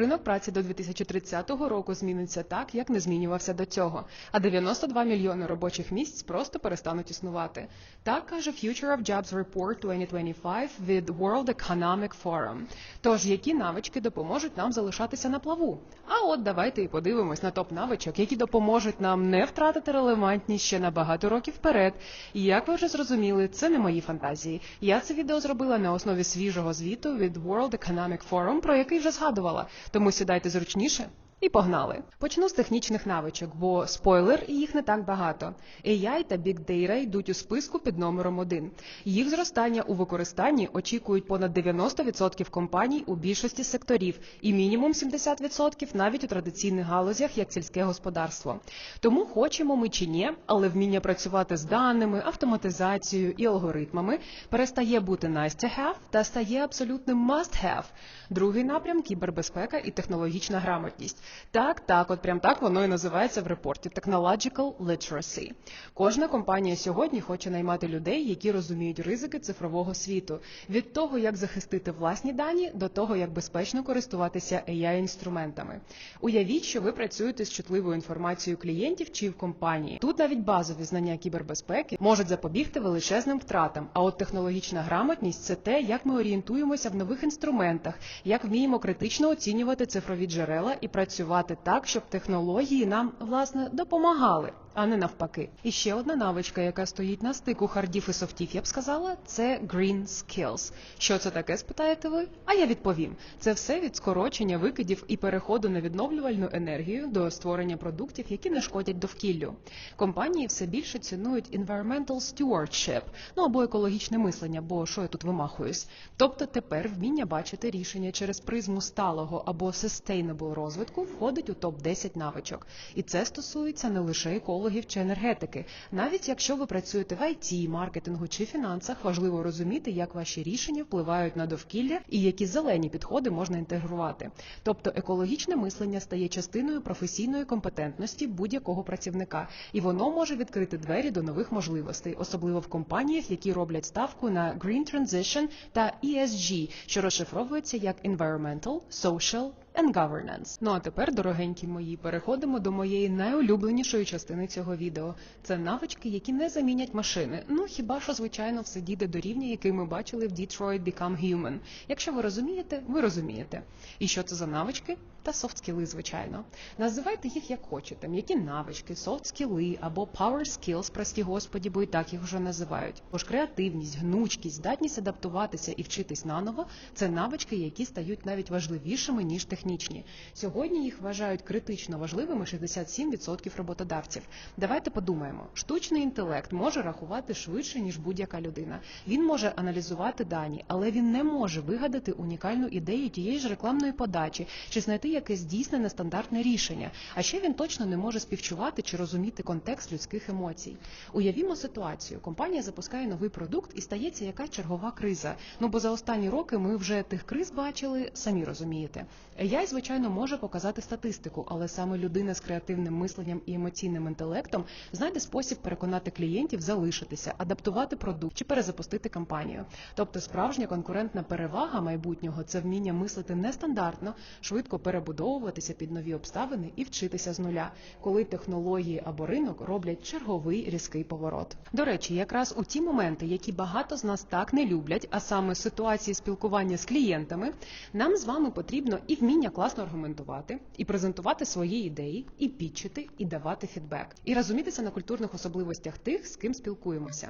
Ринок праці до 2030 року зміниться так, як не змінювався до цього, а 92 мільйони робочих місць просто перестануть існувати. Так каже Future of Jobs Report 2025 від World Economic Forum. Тож, які навички допоможуть нам залишатися на плаву? А от давайте і подивимось на топ навичок, які допоможуть нам не втратити релевантність ще на багато років вперед. І як ви вже зрозуміли, це не мої фантазії. Я це відео зробила на основі свіжого звіту від World Economic Forum, про який вже згадувала. Тому сідайте зручніше. І погнали. Почну з технічних навичок, бо спойлер, їх не так багато. AI та Big Data йдуть у списку під номером 1. Їх зростання у використанні очікують понад 90% компаній у більшості секторів і мінімум 70% навіть у традиційних галузях, як сільське господарство. Тому хочемо ми чи ні, але вміння працювати з даними, автоматизацією і алгоритмами перестає бути nice to have та стає абсолютним must have. Другий напрям кібербезпека і технологічна грамотність. Так, так, от прям так воно і називається в репорті Technological Literacy. Кожна компанія сьогодні хоче наймати людей, які розуміють ризики цифрового світу, від того, як захистити власні дані, до того, як безпечно користуватися AI-інструментами. Уявіть, що ви працюєте з чутливою інформацією клієнтів чи в компанії. Тут навіть базові знання кібербезпеки можуть запобігти величезним втратам. А от технологічна грамотність це те, як ми орієнтуємося в нових інструментах, як вміємо критично оцінювати цифрові джерела і працювати так, щоб технології нам власне допомагали. А не навпаки. І ще одна навичка, яка стоїть на стику хардів і софтів, я б сказала, це Green Skills. Що це таке, спитаєте ви? А я відповім: це все від скорочення викидів і переходу на відновлювальну енергію до створення продуктів, які не шкодять довкіллю. Компанії все більше цінують environmental stewardship, ну або екологічне мислення, бо що я тут вимахуюсь. Тобто тепер вміння бачити рішення через призму сталого або sustainable розвитку входить у топ 10 навичок. І це стосується не лише екології, екологів чи енергетики. Навіть якщо ви працюєте в IT, маркетингу чи фінансах, важливо розуміти, як ваші рішення впливають на довкілля і які зелені підходи можна інтегрувати. Тобто екологічне мислення стає частиною професійної компетентності будь-якого працівника, і воно може відкрити двері до нових можливостей, особливо в компаніях, які роблять ставку на Green Transition та ESG, що розшифровується як Environmental, Social and Governance. Ну а тепер, дорогенькі мої, переходимо до моєї найулюбленішої частини цього відео. Це навички, які не замінять машини. Ну хіба що, звичайно, все дійде до рівня, який ми бачили в Detroit Become Human. Якщо ви розумієте, ви розумієте. І що це за навички? Та софт-скіли, звичайно. Називайте їх як хочете. М'які навички, софт-скіли або power skills, прості господі, бо і так їх вже називають. Бо ж креативність, гнучкість, здатність адаптуватися і вчитись наново це навички, які стають навіть важливішими, ніж технічні. Сьогодні їх вважають критично важливими 67% роботодавців. Давайте подумаємо: штучний інтелект може рахувати швидше, ніж будь-яка людина. Він може аналізувати дані, але він не може вигадати унікальну ідею тієї ж рекламної подачі чи знайти якесь дійсне нестандартне рішення. А ще він точно не може співчувати чи розуміти контекст людських емоцій. Уявімо ситуацію: компанія запускає новий продукт і стається якась чергова криза. Ну бо за останні роки ми вже тих криз бачили, самі розумієте. AI, звичайно, може показати статистику, але саме людина з креативним мисленням і емоційним інтелектом знайде спосіб переконати клієнтів залишитися, адаптувати продукт чи перезапустити кампанію. Тобто, справжня конкурентна перевага майбутнього це вміння мислити нестандартно, швидко перебудовуватися під нові обставини і вчитися з нуля, коли технології або ринок роблять черговий різкий поворот. До речі, якраз у ті моменти, які багато з нас так не люблять, а саме ситуації спілкування з клієнтами, нам з вами потрібно і вміння класно аргументувати, і презентувати свої ідеї, і підчити, і давати фідбек, і розумітися на культурних особливостях тих, з ким спілкуємося.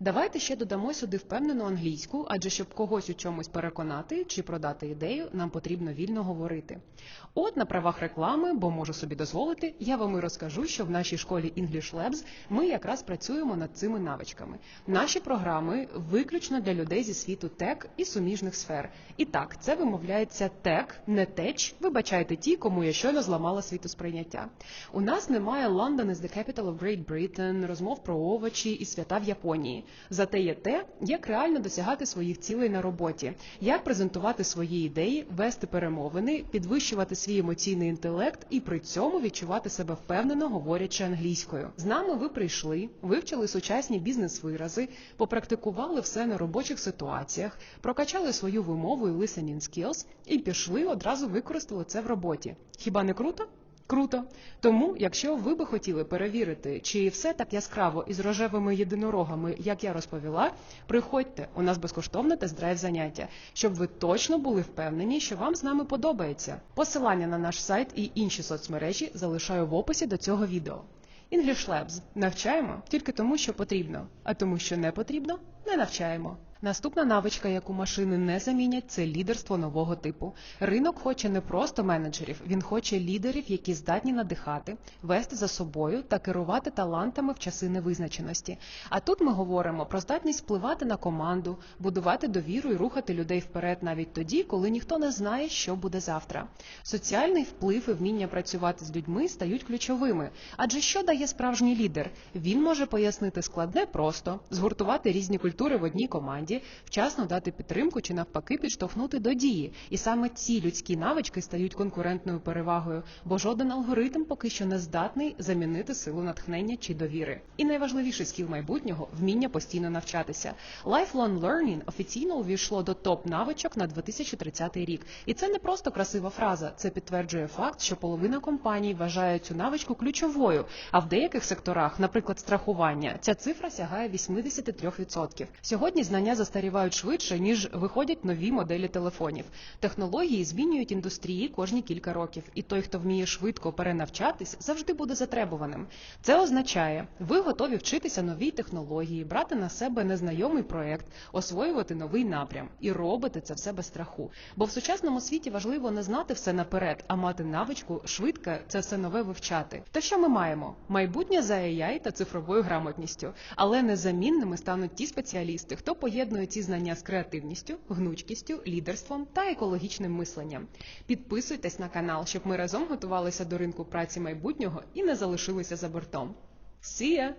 Давайте ще додамо сюди впевнену англійську, адже щоб когось у чомусь переконати чи продати ідею, нам потрібно вільно говорити. От на правах реклами, бо можу собі дозволити, я вам і розкажу, що в нашій школі English Labs ми якраз працюємо над цими навичками. Наші програми виключно для людей зі світу тек і суміжних сфер. І так, це вимовляється тек, не теч. Вибачайте ті, кому я щойно зламала світосприйняття. У нас немає London is the capital of Great Britain, розмов про овочі і свята в Японії. Зате є те, як реально досягати своїх цілей на роботі, як презентувати свої ідеї, вести перемовини, підвищувати свій емоційний інтелект і при цьому відчувати себе впевнено, говорячи англійською. З нами ви прийшли, вивчили сучасні бізнес-вирази, попрактикували все на робочих ситуаціях, прокачали свою вимову і listening skills і пішли одразу використали це в роботі. Хіба не круто? Круто. Тому, якщо ви би хотіли перевірити, чи все так яскраво із рожевими єдинорогами, як я розповіла, приходьте, у нас безкоштовне тест-драйв заняття, щоб ви точно були впевнені, що вам з нами подобається. Посилання на наш сайт і інші соцмережі залишаю в описі до цього відео. English Labs. навчаємо тільки тому, що потрібно, а тому, що не потрібно, не навчаємо. Наступна навичка, яку машини не замінять, це лідерство нового типу. Ринок хоче не просто менеджерів, він хоче лідерів, які здатні надихати, вести за собою та керувати талантами в часи невизначеності. А тут ми говоримо про здатність впливати на команду, будувати довіру і рухати людей вперед навіть тоді, коли ніхто не знає, що буде завтра. Соціальний вплив і вміння працювати з людьми стають ключовими. Адже що дає справжній лідер? Він може пояснити складне просто, згуртувати різні культури в одній команді, вчасно дати підтримку чи навпаки підштовхнути до дії. І саме ці людські навички стають конкурентною перевагою, бо жоден алгоритм поки що не здатний замінити силу натхнення чи довіри. І найважливіший скіл майбутнього вміння постійно навчатися. Lifelong learning офіційно увійшло до топ навичок на 2030 рік. І це не просто красива фраза, це підтверджує факт, що половина компаній вважає цю навичку ключовою. А в деяких секторах, наприклад, страхування, ця цифра сягає 83%. Сьогодні знання застарівають швидше, ніж виходять нові моделі телефонів. Технології змінюють індустрії кожні кілька років, і той, хто вміє швидко перенавчатись, завжди буде затребуваним. Це означає, ви готові вчитися новій технології, брати на себе незнайомий проект, освоювати новий напрям і робити це все без страху. Бо в сучасному світі важливо не знати все наперед, а мати навичку швидко це все нове вивчати. То що ми маємо? Майбутнє за AI та цифровою грамотністю, але незамінними стануть ті спеціалісти, хто поєднує ці знання з креативністю, гнучкістю, лідерством та екологічним мисленням. Підписуйтесь на канал, щоб ми разом готувалися до ринку праці майбутнього і не залишилися за бортом. See ya!